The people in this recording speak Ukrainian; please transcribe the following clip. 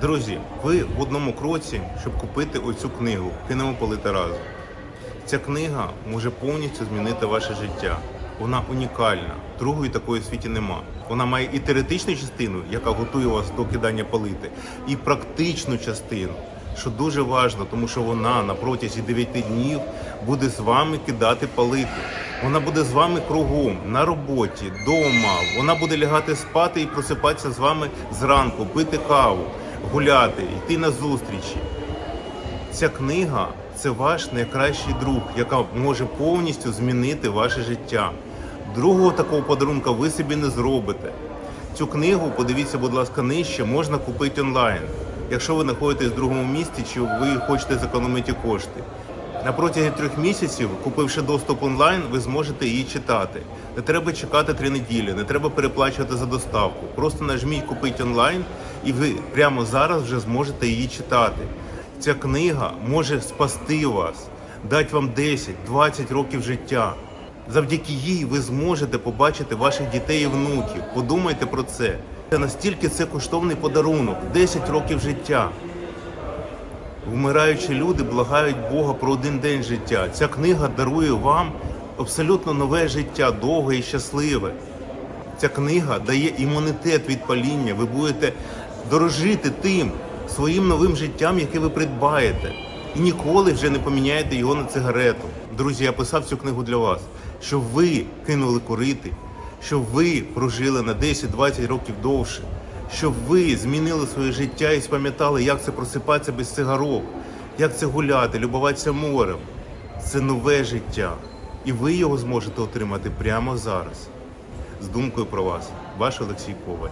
Друзі, ви в одному кроці, щоб купити оцю книгу Кинемо палити разом. Ця книга може повністю змінити ваше життя. Вона унікальна, другої такої в світі нема. Вона має і теоретичну частину, яка готує вас до кидання палити, і практичну частину, що дуже важливо, тому що вона на протязі 9 днів буде з вами кидати палити. Вона буде з вами кругом, на роботі, вдома. Вона буде лягати спати і просипатися з вами зранку, пити каву, гуляти, йти на зустрічі. Ця книга це ваш найкращий друг, яка може повністю змінити ваше життя. Другого такого подарунка ви собі не зробите. Цю книгу, подивіться, будь ласка, нижче, можна купити онлайн, якщо ви знаходитесь в другому місті чи ви хочете зекономити кошти. На протязі трьох місяців, купивши доступ онлайн, ви зможете її читати. Не треба чекати три неділі, не треба переплачувати за доставку. Просто нажміть купити онлайн, і ви прямо зараз вже зможете її читати. Ця книга може спасти вас, дати вам 10-20 років життя. Завдяки їй ви зможете побачити ваших дітей і внуків. Подумайте про це. Це настільки це коштовний подарунок 10 років життя. Вмираючі люди благають Бога про один день життя. Ця книга дарує вам абсолютно нове життя, довге і щасливе. Ця книга дає імунітет від паління. Ви будете дорожити тим своїм новим життям, яке ви придбаєте, і ніколи вже не поміняєте його на цигарету. Друзі, я писав цю книгу для вас, щоб ви кинули курити, щоб ви прожили на 10-20 років довше, щоб ви змінили своє життя і спам'ятали, як це просипатися без цигарок, як це гуляти, любуватися морем. Це нове життя, і ви його зможете отримати прямо зараз. З думкою про вас, ваш Олексій Коваль.